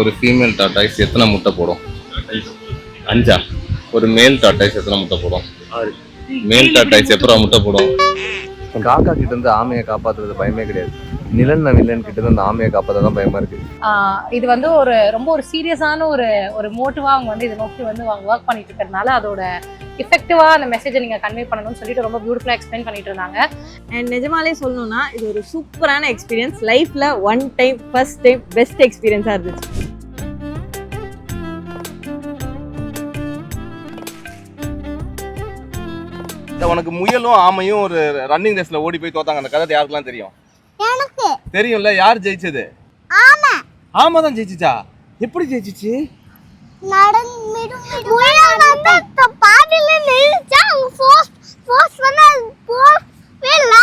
ஒரு female tortoise எத்தனை முட்டை போடும்? அஞ்சா? ஒரு மேல் டாட்டாய்ஸ் எத்தனை முட்டை போடும்? மேல் டாட்டாய்ஸ் எப்பறம் முட்டை போடும்? காக்கா கிட்ட இருந்து ஆமையை காப்பாத்துறது பயமே கிடையாது. நிலன் வில்லன் கிட்ட இருந்து அந்த ஆமையை காப்பாற்ற தான் பயமா இருக்கு. இது வந்து ஒரு ரொம்ப ஒரு சீரியஸான ஒரு ஒரு மோட்டிவா அவங்க வந்து இதை நோக்கி வந்து அவங்க ஒர்க் பண்ணிட்டு இருக்கிறதுனால அதோட எஃபெக்டிவா அந்த மெசேஜை நீங்க கன்வே பண்ணணும்னு சொல்லிட்டு ரொம்ப பியூட்டிஃபுல்லா எக்ஸ்பிளைன் பண்ணிட்டு இருந்தாங்க. அண்ட் நிஜமாலே சொல்லணும்னா இது ஒரு சூப்பரான எக்ஸ்பீரியன்ஸ் லைஃப்ல one time first time best எக்ஸ்பீரியன்ஸா இருந்துச்சு. உனக்கு முயலும் ஆமையும் ஒரு ரன்னிங் ரேஸ்ல ஓடி போய் தோத்தாங்க. அந்த கதை யாருக்கெல்லாம் தெரியும்? எனக்கு. தெரியும்ல யார் ஜெயிச்சது? ஆமா. ஆமா தான் ஜெயிச்சிச்சா? எப்படி ஜெயிச்சிச்சு? பாதியில நிறுத்தா அவங்க ஃபோர்ஸ் ஃபோர்ஸ் பண்ண போவே இல்ல.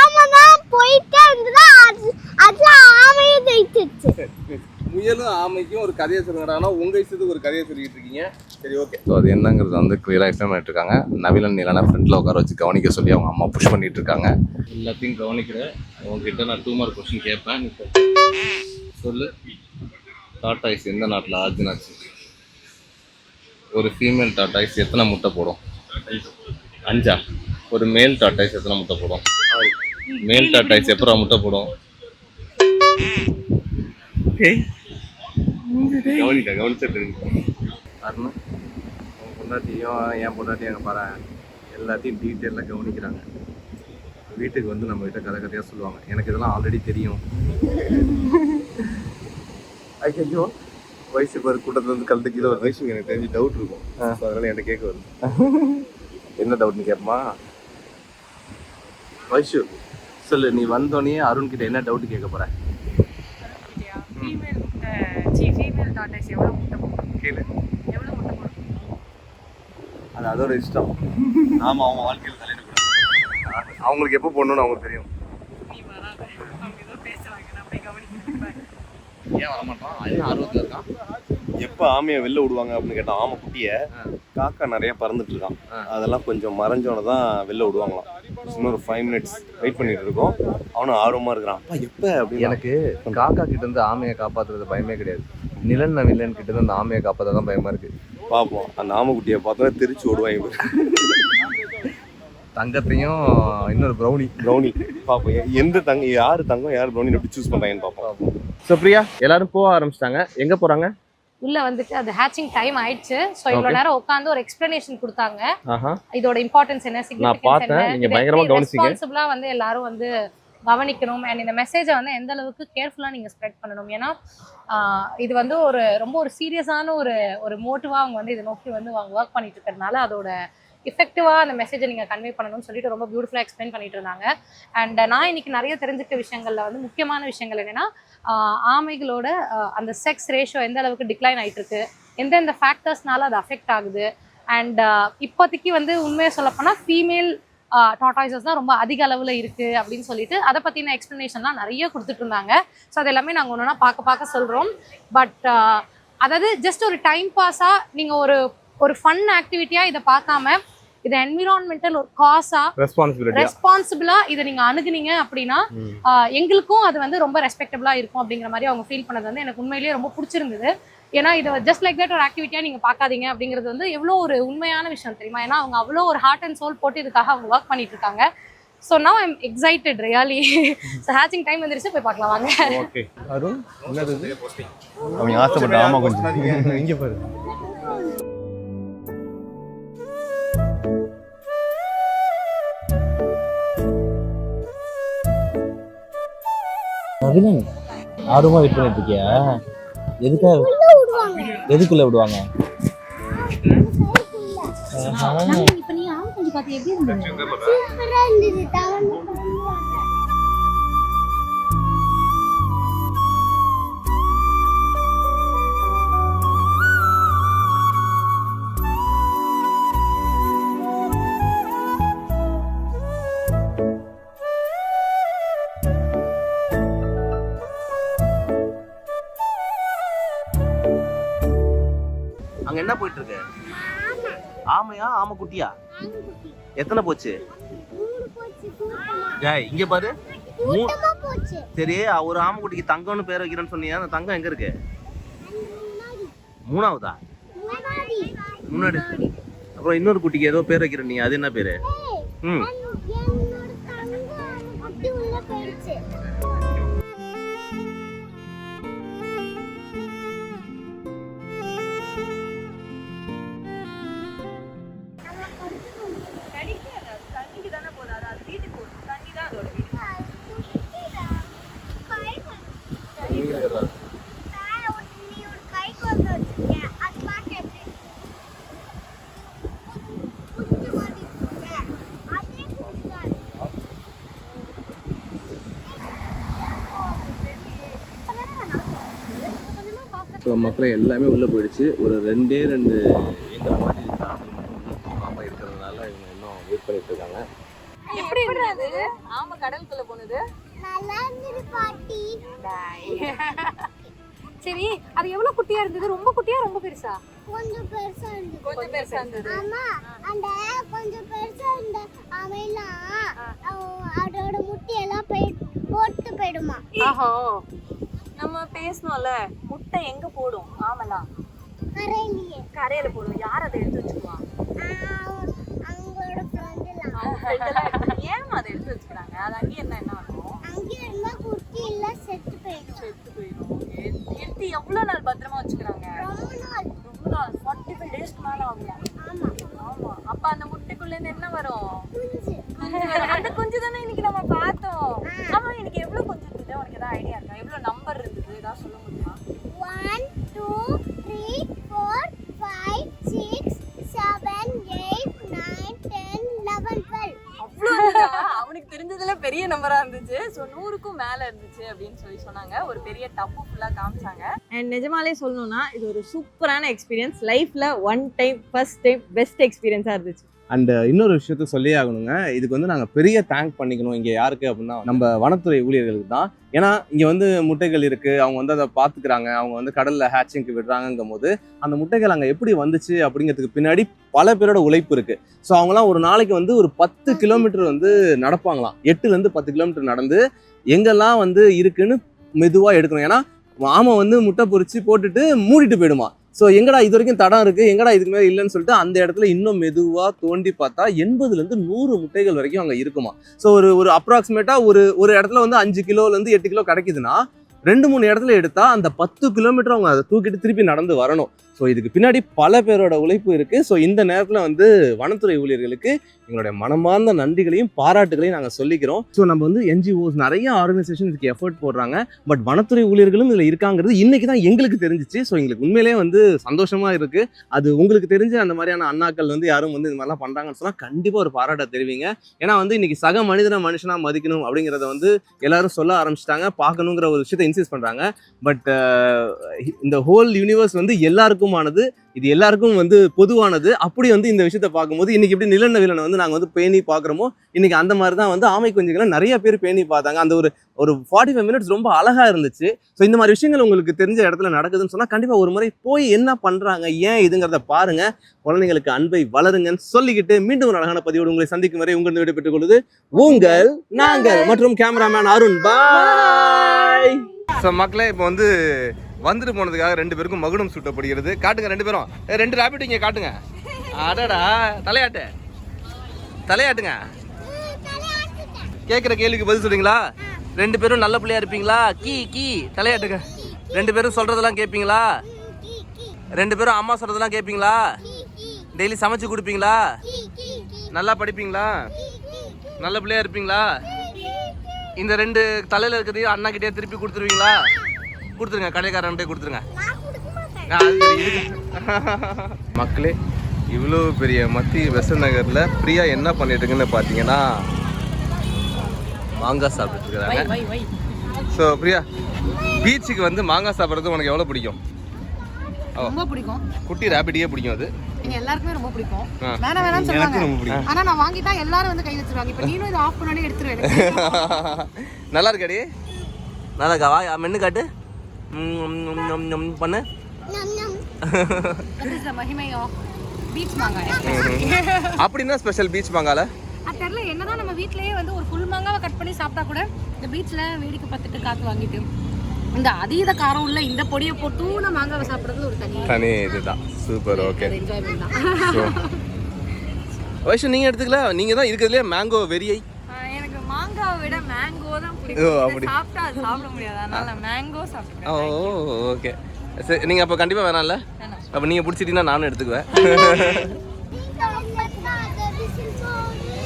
ஆமா தான் போயிட்டே இருந்ததா அது அது ஆமையை ஜெயிச்சிச்சு முயலும் ஆமைக்கும் ஒரு கதையை சொல்லுங்கடா. உங்க இஷ்டத்துக்கு ஒரு கதையை சொல்லிட்டு இருக்கீங்க. சரி ஓகே ஸோ அது என்னங்கிறது வந்து கிளியராக எக்ஸ்பிளைன் பண்ணிட்டு இருக்காங்க. நவிலன் நீலான ஃப்ரண்ட்ல உட்கார வச்சு கவனிக்க சொல்லி அவங்க அம்மா புஷ் பண்ணிட்டு இருக்காங்க. எல்லாத்தையும் கவனிக்கிறேன் உங்ககிட்ட நான் டூ மார்க் கொஸ்டின் கேட்பேன். சொல்லு. டாட்டாய்ஸ் எந்த நாட்டில் ஆர்ஜின் ஆச்சு? ஒரு ஃபீமேல் டாட்டாய்ஸ் எத்தனை முட்டை போடும்? அஞ்சா? ஒரு மேல் டாட்டாய்ஸ் எத்தனை முட்டை போடும்? மேல் டாட்டாய்ஸ் எப்பறம் முட்டை போடும்? கவனிக்க கவனிச்சா தெரியும். அருண் உன் பொண்டாட்டியும் என் பொண்டாட்டியும் அங்கே பாரு. எல்லாத்தையும் டீட்டெயிலாக கவனிக்கிறாங்க. வீட்டுக்கு வந்து நம்ம கிட்ட கதை கதையாக சொல்லுவாங்க. எனக்கு இதெல்லாம் ஆல்ரெடி தெரியும். ஐயோ வயசு பேர் கூட்டத்துல இருந்து கலந்து கீழே ஒரு வயசு எனக்கு தெரிஞ்சு டவுட் இருக்கும். அதனால என்கிட்ட கேட்க வருது. என்ன டவுட்னு கேட்பமா? வைஷு சொல்லு நீ வந்தோடனே அருண் கிட்ட என்ன டவுட் கேட்க போற? அது அதோட இஷ்டம். ஆமா அவன் வாழ்க்கையில் தலையிடக்கூடாது அவங்களுக்கு எப்போ போடணும்னு அவங்களுக்கு தெரியும். ஏன் வரமாட்டான் என்ன ஆர்வத்தில் இருக்கான்? எப்போ ஆமையை வெளில விடுவாங்க அப்படின்னு கேட்டான் ஆமை குட்டியை காக்கா நிறைய பறந்துட்டு இருக்கான். அதெல்லாம் கொஞ்சம் மறைஞ்சோன்னு தான் வெளில விடுவாங்களாம். இன்னொரு ஃபைவ் மினிட்ஸ் வெயிட் பண்ணிட்டு இருக்கோம். அவனும் ஆர்வமா இருக்கிறான். அப்பா எப்போ? அப்படின்னு எனக்கு காக்கா கிட்ட இருந்து ஆமையை காப்பாத்துறது பயமே கிடையாது. நிலன் வில்லன் கிட்ட இருந்து அந்த ஆமையை காப்பாற்ற தான் பயமா இருக்கு. பார்ப்போம் அந்த ஆமை குட்டியை பார்த்தோன்னா தெரிச்சு ஓடுவாங்க இவரு. தங்கத்தையும் இன்னொரு ப்ரௌனி ப்ரௌனி பார்ப்போம் எந்த தங்க யார் தங்கம் யார் ப்ரௌனி எப்படி சூஸ் பண்றாங்கன்னு பார்ப்போம் ஸோ பிரியா எல்லாரும் போக ஆரம்பிச்சிட்டாங்க. எங்க போறாங்க? உள்ள வந்துட்டு அது ஹேச்சிங் டைம் ஆயிடுச்சு. ஸோ இவ்வளவு. நேரம் உட்காந்து ஒரு எக்ஸ்பிளனேஷன் கொடுத்தாங்க. இதோட இம்பார்ட்டன்ஸ் என்ன பார்த்தேன். என்ன, நீங்க பயங்கரமா கவனிச்சீங்க. responsible-ஆ வந்து எல்லாரும் வந்து கவனிக்கணும்? அண்ட் இந்த மெசேஜை வந்து எந்த அளவுக்கு கேர்ஃபுல்லா நீங்க ஸ்ப்ரெட் பண்ணணும்? ஏன்னா இது வந்து ஒரு ரொம்ப ஒரு சீரியஸான ஒரு ஒரு மோட்டிவா அவங்க வந்து இதை நோக்கி வந்து அவங்க ஒர்க் பண்ணிட்டு இருக்கிறதுனால அதோட எஃபெக்டிவா அந்த மெசேஜை நீங்கள் கன்வே பண்ணணும்னு சொல்லிட்டு ரொம்ப பியூட்டிஃபுல்லாக எக்ஸ்பிளைன் பண்ணிட்டு இருந்தாங்க. அண்ட் நான் இன்னைக்கு நிறைய தெரிஞ்சுக்கிட்ட விஷயங்களில் வந்து முக்கியமான விஷயங்கள் என்னென்னா ஆமைகளோட அந்த செக்ஸ் ரேஷியோ எந்த அளவுக்கு டிக்ளைன் ஆகிட்டு இருக்கு எந்தெந்த ஃபேக்டர்ஸ்னால அது அஃபெக்ட் ஆகுது அண்ட் இப்போதைக்கு வந்து உண்மையை சொல்லப்போனால் ஃபீமேல் டாட்டாய்ஸஸ் தான் ரொம்ப அதிக அளவில் இருக்குது அப்படின்னு சொல்லிட்டு அதை பற்றின எக்ஸ்ப்ளனேஷன்லாம் நிறைய கொடுத்துட்டு இருந்தாங்க. ஸோ அது எல்லாமே நாங்கள் ஒன்று பார்க்க பார்க்க சொல்கிறோம் பட் அதாவது ஜஸ்ட் ஒரு டைம் பாஸாக நீங்கள் ஒரு ஒரு ஃபன் ஆக்டிவிட்டியாக இதை பார்க்காம இதை என்விரான்மெண்டல் ஒரு ரெஸ்பான்சிபிலிட்டியா ரெஸ்பான்சிபிளாக இதை நீங்கள் அணுகுனீங்க அப்படின்னா எங்களுக்கும் அது வந்து ரொம்ப ரெஸ்பெக்டபிளாக இருக்கும் அப்படிங்கிற மாதிரி அவங்க ஃபீல் பண்ணது வந்து எனக்கு உண்மையிலேயே ரொம்ப பிடிச்சிருந்தது. ஏன்னா இதை ஜஸ்ட் லைக் தட் ஒரு ஆக்டிவிட்டியாக நீங்கள் பார்க்காதீங்க அப்படிங்கிறது வந்து எவ்வளோ ஒரு உண்மையான விஷயம் தெரியுமா? ஏன்னா அவங்க அவ்வளோ ஒரு ஹார்ட் அண்ட் சோல் போட்டு இதுக்காக அவங்க ஒர்க் பண்ணிட்டு இருக்காங்க. So now I'm excited really so hatching time வந்துருச்சு போய் பார்க்கலாம் வாங்க. ஓகே அருண் என்னது? அவங்க ஆசைப்பட்ட ஆமா கொஞ்சம். இங்க பாரு. நவீனன் ஆர்வமா வெயிட் பண்ணிட்டு இருக்கியா? எதுக்காக? எதுக்குள்ள விடுவாங்க? எப்படி என்ன போயிட்டு இருக்கு ஆமையா ஆமை குட்டியா எத்தனை போச்சு? ஜாய் இங்க பாரு. சரி ஒரு ஆமை குட்டிக்கு தங்கம்னு பேர் வைக்கிறேன்னு சொன்னியா? அந்த தங்கம் எங்க இருக்கு? மூணாவதா? முன்னாடி. அப்புறம் இன்னொரு குட்டிக்கு ஏதோ பேர் வைக்கிற நீ அது என்ன பேரு? ம். மக்களே எல்லாமே உள்ளே போயிடுச்சு. ஒரு ரெண்டே ரெண்டு ஏக்கர் மாதிரி பாப்பா இருக்கிறதுனால இவங்க இன்னும் வெயிட் பண்ணிட்டு இருக்காங்க. எப்படி அது? ஆமா கடலுக்குள்ள போனது. நல்லா இருந்தது பாட்டி. சரி அது எவ்வளவு குட்டியா இருந்தது? ரொம்ப குட்டியா ரொம்ப பெருசா? கொஞ்சம் பெருசா இருந்தது. கொஞ்சம் பெருசா இருந்தது. ஆமா அந்த கொஞ்சம் பெருசா இருந்த அவெல்லாம் அவ- அதோட முட்டையெல்லாம் போய் போட்டு போயிடுமா. ஆஹோ. நம்ம பேசணும்ல. முட்டை எங்க போடும்? ஆமலாம் கரையில போடும். யார் அதை எடுத்து வச்சுக்குவா? ஏன் அதை எடுத்து வச்சுக்கிறாங்க? அது அங்கேயே என்ன என்ன ஆகும்? செத்து போயிடும். செத்து போயிடும். எடுத்து எவ்வளவு நாள் பத்திரமா வச்சுக்கிறாங்க ரொம்ப நாள் ரொம்ப நாள் ஃபார்ட்டி ஃபைவ் டேஸ்க்கு மேல ஆகும் ஆமா ஆமா அப்ப அந்த முட்டைக்குள்ள இருந்து என்ன வரும் குஞ்சு குஞ்சு வரும். அந்த குஞ்சு தானே இன்னைக்கு நம்ம பார்த்தோம் ஆமா இன்னைக்கு எவ்வளவு குஞ்சு இருந்தது உனக்கு ஏதாவது ஐடியா இருக்கா எவ்வளவு நம்பர் இருந்தது ஏதாவது சொல்ல முடியுமா one two three four five six seven eight nine ten eleven twelve அவ்வளோ இருந்ததா? அவனுக்கு தெரிஞ்சதுல பெரிய நம்பரா இருந்துச்சு. ஸோ நூறுக்கும் மேல இருந்துச்சு அப்படின்னு சொல்லி சொன்னாங்க. ஒரு பெரிய டப்பு ஃபுல்லா காமிச்சாங்க. அண்ட் நிஜமாலே சொல்லணும்னா இது ஒரு சூப்பரான எக்ஸ்பீரியன்ஸ் லைஃப்ல one time first time best எக்ஸ்பீரியன்ஸா இருந்துச்சு. அண்டு இன்னொரு விஷயத்த சொல்லியே ஆகணுங்க. இதுக்கு வந்து நாங்கள் பெரிய தேங்க் பண்ணிக்கணும் இங்கே யாருக்கு அப்படின்னா நம்ம வனத்துறை ஊழியர்களுக்கு தான். ஏன்னா இங்கே வந்து முட்டைகள் இருக்குது அவங்க வந்து அதை பார்த்துக்கிறாங்க அவங்க வந்து கடலில் ஹேச்சிங்க்கு விடுறாங்கங்கும் போது அந்த முட்டைகள் அங்கே எப்படி வந்துச்சு அப்படிங்கிறதுக்கு பின்னாடி பல பேரோட உழைப்பு இருக்குது ஸோ அவங்களாம் ஒரு நாளைக்கு வந்து ஒரு பத்து கிலோமீட்டர் வந்து நடப்பாங்களாம். எட்டுலேருந்து பத்து கிலோமீட்டர் நடந்து எங்கெல்லாம் வந்து இருக்குன்னு மெதுவாக எடுக்கணும். ஏன்னா மாமன் வந்து முட்டை பொறிச்சு போட்டுட்டு மூடிட்டு போயிடுமா ஸோ எங்கடா இது வரைக்கும் தடம் இருக்கு? எங்கடா இதுக்கு மேலே இல்லைன்னு சொல்லிட்டு அந்த இடத்துல இன்னும் மெதுவாக தோண்டி பார்த்தா எண்பதுலேருந்து நூறு முட்டைகள் வரைக்கும் அங்கே இருக்குமா? ஸோ ஒரு ஒரு அப்ராக்சிமேட்டாக ஒரு ஒரு இடத்துல வந்து அஞ்சு கிலோலேருந்து எட்டு கிலோ கிடைக்குதுன்னா ரெண்டு மூணு இடத்துல எடுத்தா அந்த பத்து கிலோமீட்டர் அவங்க அதை தூக்கிட்டு திருப்பி நடந்து வரணும். ஸோ இதுக்கு பின்னாடி பல பேரோட உழைப்பு இருக்குது ஸோ இந்த நேரத்தில் வந்து வனத்துறை ஊழியர்களுக்கு எங்களுடைய மனமார்ந்த நன்றிகளையும் பாராட்டுகளையும் நாங்கள் சொல்லிக்கிறோம். ஸோ நம்ம வந்து என்ஜிஓஸ் நிறைய ஆர்கனைசேஷன் இதுக்கு எஃபர்ட் போடுறாங்க. பட் வனத்துறை ஊழியர்களும் இதில் இருக்காங்கிறது இன்றைக்கி தான் எங்களுக்கு தெரிஞ்சிச்சு. ஸோ எங்களுக்கு உண்மையிலேயே வந்து சந்தோஷமாக இருக்குது அது உங்களுக்கு தெரிஞ்ச அந்த மாதிரியான அண்ணாக்கள் வந்து யாரும் வந்து இந்த மாதிரிலாம் பண்ணுறாங்கன்னு சொன்னால் கண்டிப்பாக ஒரு பாராட்ட தெரிவிங்க. ஏன்னா வந்து இன்றைக்கி சக மனிதனை மனுஷனாக மதிக்கணும் அப்படிங்கிறத வந்து எல்லாரும் சொல்ல ஆரம்பிச்சிட்டாங்க. பார்க்கணுங்கிற ஒரு விஷயத்தை இன்சிஸ்ட் பண்ணுறாங்க பட் இந்த ஹோல் யூனிவர்ஸ் வந்து எல்லாருக்குமானது இது எல்லாருக்கும் வந்து பொதுவானது. அப்படி வந்து இந்த விஷயத்த பார்க்கும்போது இன்னைக்கு எப்படி நிலன விலனை வந்து நாங்கள் வந்து பேணி பார்க்குறோமோ இன்னைக்கு அந்த மாதிரி தான் வந்து ஆமை குஞ்சுகளை நிறைய பேர் பேணி பார்த்தாங்க. அந்த ஒரு ஒரு ஃபார்ட்டி ஃபைவ் மினிட்ஸ் ரொம்ப அழகாக இருந்துச்சு. ஸோ இந்த மாதிரி விஷயங்கள் உங்களுக்கு தெரிஞ்ச இடத்துல நடக்குதுன்னு சொன்னால் கண்டிப்பாக ஒரு முறை போய் என்ன பண்ணுறாங்க ஏன் இதுங்கிறத பாருங்க. குழந்தைங்களுக்கு அன்பை வளருங்கன்னு சொல்லிக்கிட்டு மீண்டும் ஒரு அழகான பதிவோடு உங்களை சந்திக்கும் வரை உங்களிடம் விடைபெற்றுக் கொள்வது உங்கள் நாங்கள் மற்றும் கேமராமேன் அருண். பாய் ஸோ மக்களே இப்போ வந்து வந்துட்டு போனதுக்காக ரெண்டு பேருக்கும் மகுடம் சூட்டப்படுகிறது காட்டுங்க ரெண்டு பேரும். ரெண்டு ராபிட் இங்கே காட்டுங்க. அடடா தலையாட்டு. தலையாட்டுங்க. கேட்குற கேள்விக்கு பதில் சொல்றீங்களா? ரெண்டு பேரும் நல்ல பிள்ளையா இருப்பீங்களா? கீ கீ. தலையாட்டுங்க. ரெண்டு பேரும் சொல்றதெல்லாம் கேட்பீங்களா ரெண்டு பேரும் அம்மா சொல்றதெல்லாம் கேட்பீங்களா டெய்லி சமைச்சு கொடுப்பீங்களா? நல்லா படிப்பீங்களா? நல்ல பிள்ளையா இருப்பீங்களா? இந்த ரெண்டு தலையில இருக்கிறதையும் அண்ணா கிட்டே திருப்பி கொடுத்துருவீங்களா? கொடுத்துருங்க கடைக்காரன்ட்டே கொடுத்துருங்க. மக்களே இவ்வளோ பெரிய மத்திய வெச நகர்ல பிரியா என்ன பண்ணிட்டு இருக்குன்னு பார்த்தீங்கன்னா மாங்காய் சாப்பிட்டு இருக்காங்க ஸோ பிரியா பீச்சுக்கு வந்து மாங்காய் சாப்பிட்றது உனக்கு எவ்வளோ பிடிக்கும்? ரொம்ப பிடிக்கும். குட்டி ரேபிடியே பிடிக்கும் அது. எல்லாருக்குமே ரொம்ப பிடிக்கும். வேணாம்னு ஆனா நான் வாங்கிட்டா எல்லாரும் வந்து கை வச்சிருவாங்க. இப்ப நீனும் இதை ஆஃப் பண்ணாலே எடுத்துருவேன். நல்லா இருக்காடி. நல்லா இருக்கா? வா மென்னு காட்டு. பண்ணு மாங்காய் அப்படின்னா ஸ்பெஷல் பீச் மாங்கால அது தெரியல என்னதான் நம்ம வீட்லயே வந்து ஒரு ஃபுல் மாங்காவை கட் பண்ணி சாப்பிட்டா கூட இந்த பீச்ல வேடிக்கை பார்த்துட்டு காத்து வாங்கிட்டு இந்த அதீத காரம் உள்ள இந்த பொடியை போட்டு நான் மாங்காவை சாப்பிடுறது ஒரு தனி தனி இதுதான். சூப்பர் ஓகே என்ஜாய்மெண்ட் தான். வைஷு எடுத்துக்கல? நீங்கள் தான் இருக்கிறதுலே மேங்கோ மாங்காவை விட மேங்கோ தான் ஓ, பிடிக்கும் சாப்பிட்டா அது சாப்பிட முடியாது. அதனால மேங்கோ ஓ சாப்பிட்டுக்கிறேன் ஓகே. சரி நீங்கள் அப்போ கண்டிப்பாக வேணாம்ல? வேணாம். அப்போ நீங்கள் பிடிச்சிட்டீங்கன்னா நானும் எடுத்துக்குவேன்.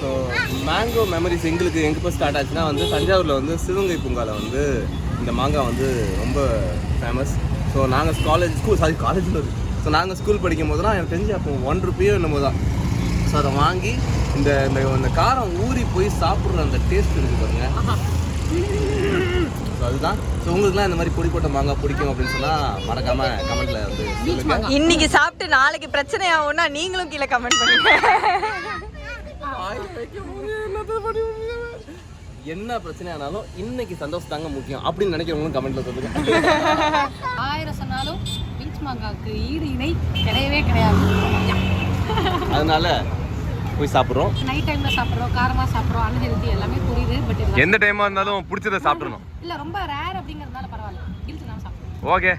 ஸோ மேங்கோ மெமரிஸ் எங்களுக்கு எங்கே இப்போ ஸ்டார்ட் ஆச்சுன்னா வந்து தஞ்சாவூரில் வந்து சிவகங்கை பூங்காவில் வந்து இந்த மாங்காய் வந்து ரொம்ப ஃபேமஸ் ஸோ நாங்கள் காலேஜ் ஸ்கூல் சாரி காலேஜில் ஸோ நாங்கள் ஸ்கூல் படிக்கும் போதெல்லாம் எனக்கு தெரிஞ்சு அப்போ ஒன் ருப்பியோ என்னமோ தான். ஸோ அதை வாங்கி இந்த இந்த இந்த காரம் ஊறி போய் சாப்பிட்ற அந்த டேஸ்ட் இருக்குது பாருங்க. ஸோ அதுதான். ஸோ உங்களுக்குலாம் இந்த மாதிரி பொடி போட்ட மாங்காய் பிடிக்கும் அப்படின்னு சொன்னால் மறக்காமல் கமெண்ட்டில் வந்து இன்னைக்கு சாப்பிட்டு நாளைக்கு பிரச்சனை ஆகும்னா நீங்களும் கீழே கமெண்ட் பண்ணுங்க. என்ன பிரச்சனை ஆனாலும் இன்னைக்கு சந்தோஷம் தாங்க முக்கியம் அப்படின்னு நினைக்கிறவங்களும் கமெண்ட்ல சொல்லுங்க. ஆயிரம் சொன்னாலும் பீச் மாங்காவுக்கு ஈடு இணை கிடையவே கிடையாது. அதனால போய் சாப்பிட்றோம். நைட் டைம்ல சாப்பிட்றோம் காரமா சாப்பிட்றோம் அன்ஹெல்தி எல்லாமே புரியுது பட் எந்த டைமா இருந்தாலும் பிடிச்சத சாப்பிடணும். இல்ல ரொம்ப ரேர் அப்படிங்கறதுனால பரவாயில்ல. கில்ஸ் நான் சாப்பிடுறேன் ஓகே